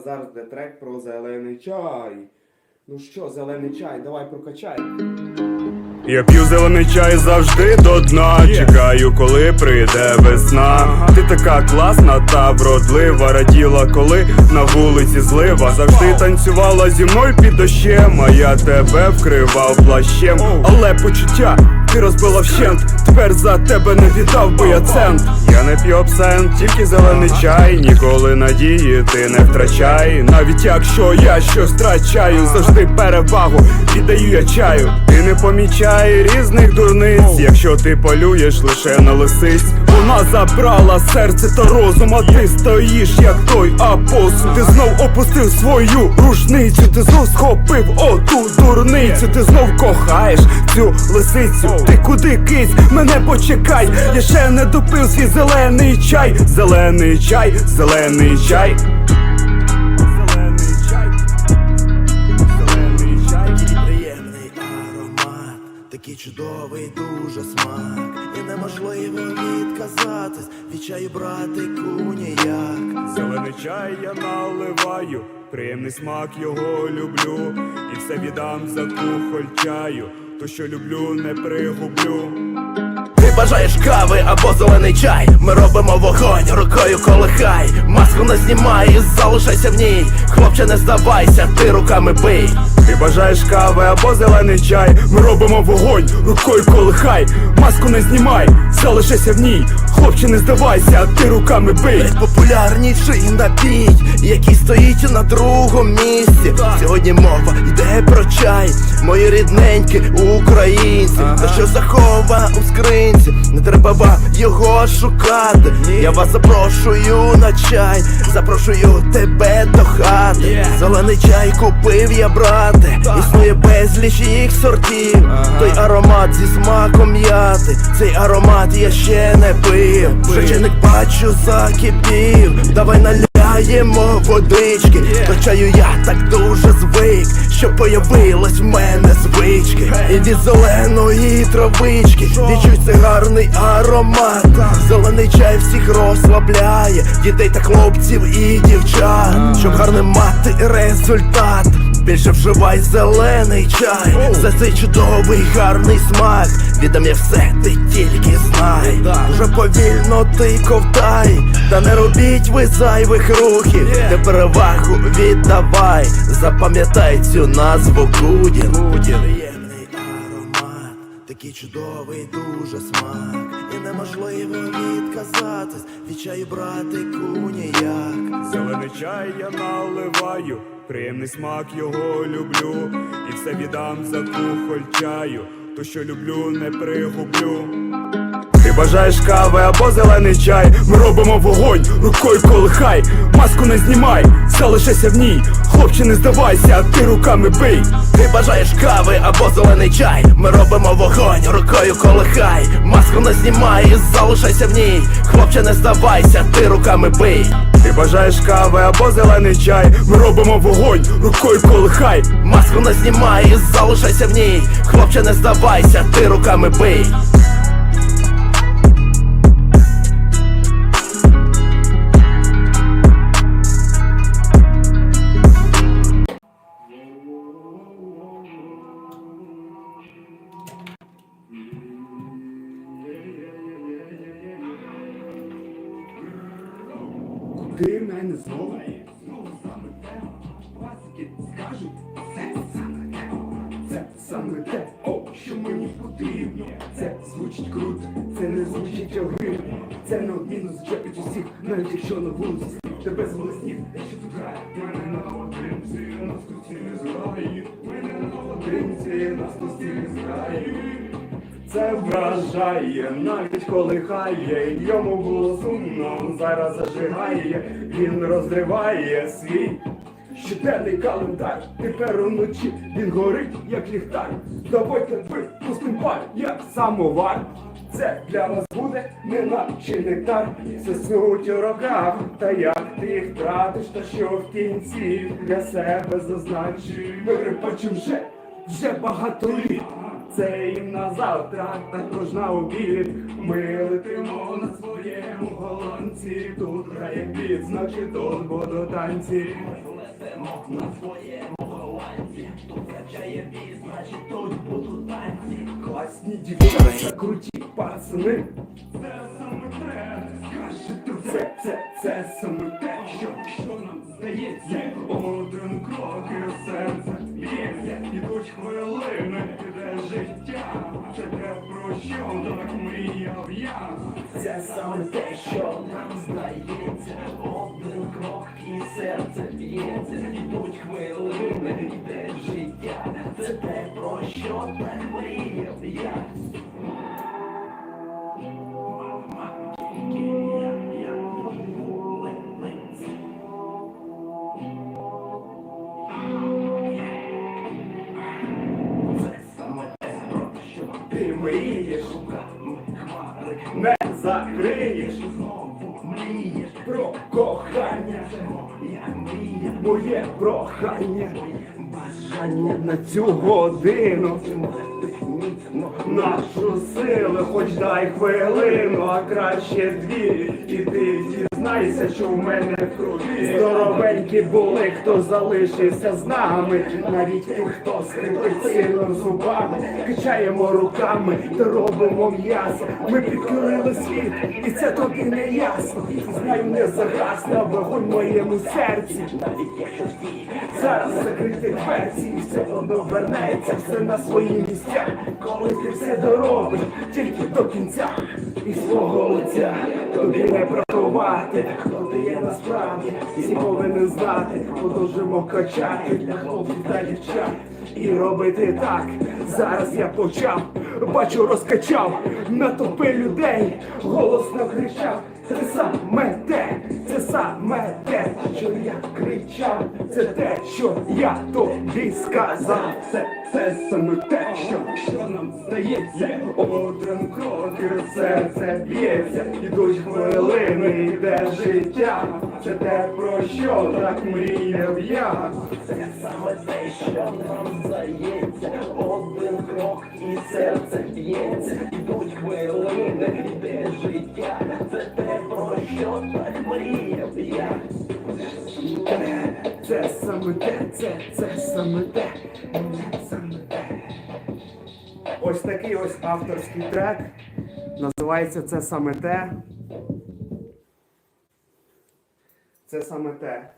А зараз де трек про зелений чай. Ну що, зелений чай, давай прокачай. Я п'ю зелений чай завжди до дна. Чекаю, коли прийде весна. Ти така класна та вродлива. Раділа, коли на вулиці злива. Завжди танцювала зі мною під дощем. А я тебе вкривав плащем. Але почуття ти розбила вщент. Тепер за тебе не віддав би я цент. Я не п'ю абсент, тільки зелений чай. Ніколи надії ти не втрачай. Навіть якщо я щось втрачаю, завжди перевагу віддаю я чаю. Ти не помічай різних дурниць, якщо ти полюєш лише на лисиць. Вона забрала серце та розум, а ти стоїш, як той апостол. Ти знов опустив свою рушницю, ти знов схопив оту дурницю, ти знов кохаєш цю лисицю. Ти куди кись, мене почекай, я ще не допив свій зелений чай, зелений чай, зелений чай. Зелений чай. Зелений чай. Приємний аромат, такий чудовий дуже смак. І неможливо відказатись від чаю брати ніяк. Зелений чай я наливаю, приємний смак його люблю, і все віддам за кухоль чаю, то що люблю, не пригублю. Бажаєш кави або зелений чай. Ми робимо вогонь, рукою колихай. Маску не знімай, залишайся в ній. Хлопче, не здавайся, ти руками бий. Ти бажаєш кави або зелений чай, ми робимо вогонь, рукою колихай, маску не знімай, залишайся в ній, хлопче, не здавайся, ти руками бий. Найпопулярніший напій, який стоїть на другому місці. Сьогодні мова йде про чай, мої рідненькі українці. Та що захова у скринці, не треба вам його шукати. Я вас запрошую на чай, запрошую тебе до хати. Зелений чай купив я брате, існує безліч їх сортів. Той аромат зі смаком м'яти, цей аромат я ще не пив. Вже чайник бачу закипів. Давай наляємо водички. До чаю я так дуже звик, що появилась в мене звички. І від зеленої травички відчуй цей гарний аромат. Зелений чай всіх розслабляє, дітей та хлопців і дівчат. Щоб гарним мати результат. Більше вживай зелений чай За цей чудовий гарний смак Віддам я все, ти тільки знай. Вже повільно ти ковтай. Та не робіть ви зайвих рухів. Ти перевагу віддавай. Запам'ятай цю назву Кудін Приємний аромат. Такий чудовий дуже смак. І неможливо відказатись. Від чаю брати ніяк. Зелений чай я наливаю, приємний смак його люблю, і все віддам за кухоль чаю, то що люблю, не пригублю. Бажаєш кави або зелений чай, ми робимо вогонь, рукою колихай, маску не знімай, залишайся в ній, хлопче, не здавайся, ти руками бий. Ти бажаєш кави або зелений чай. Ми робимо вогонь, рукою колихай. Маску не знімай, залишайся в ній. Хлопче, не здавайся, ти руками бий. Ти бажаєш кави або зелений чай, ми робимо вогонь, рукою колихай. Маску не знімай, залишайся в ній. Хлопче, не здавайся, ти руками бий. Ти мене знову. Пасики скажуть, це саме те, це саме те, о, що мені потрібно. Це звучить круто, це не звучить огидно. Це неодмінно зачепить усіх, навіть якщо на вулиці сніг, тебе зголоснів. Якщо тут грає, мене на одинці, нас тут не зграє, мене на одинці, нас тут не зграє. Це вражає, навіть коли хає, йому було сумно, зараз зажигає, він розриває свій щоденний календар. Тепер уночі він горить, як ліхтар. Давайте ви пустим пар, як самовар. Це для вас буде не наче нектар. Це суть у роках, та як ти їх тратиш, та що в кінці для себе зазначив. Вирипачу вже, вже багато літ. Це їм на завтра, також на обід. Ми летимо на своєму голландці. Тут грає біт, значить тут будуть танці. живемо на своєму голландці Тут качає біс, значить тут будуть танці Класні дівчата, круті пацани. Це саме те, скажете ви. Це, це, це саме те, що, що нам здається. Один крок і серце б'ється, ідуть хвилини, життя. Це те, про що так мріяв я. Це саме те, що нам здається Один крок і серце б'ється Ідуть хвилини, йде життя Це те, про що так мріяв я Ти мрієш, шукали хмари не закриєш Знову мрієш про кохання. Я мріяв Моє прохання бажання на цю годину. міцно Нашу силу, хоч дай хвилину, а краще дві. І ти дізнайся, що в мене в крові. Здоровенькі були, хто залишився з нами. Навіть ті, хто скрипить сильно зубами, качаємо руками робимо м'ясо. Ми підкорили світ, і це тобі не ясно. Знаю, не загасне вогонь в моєму серці. навіть якщо Зараз закрити дверці і все одно вернеться все на свої місця. Коли ти все доробиш тільки до кінця і свого лиця. Тобі не приховати, хто ти є насправді, всі повинен знати, продовжимо качати для хлопців та дівчат. І робити так, зараз я почав, бачу, розкачав, натовпи людей, голосно кричав, це саме те, саме те, що я кричав, це те, що я тобі сказав, це, це саме те, що, що нам здається, один крок і серце б'ється, ідуть хвилини, йде життя, це те, про що так мріяв я. Це саме те, що нам здається. Один крок і серце б'ється. Ідуть хвилини, йде життя. Це те, про що так мріяв я Це саме те, це, це саме те, це саме те. Ось такий ось авторський трек. Називається Це саме те. Це саме те.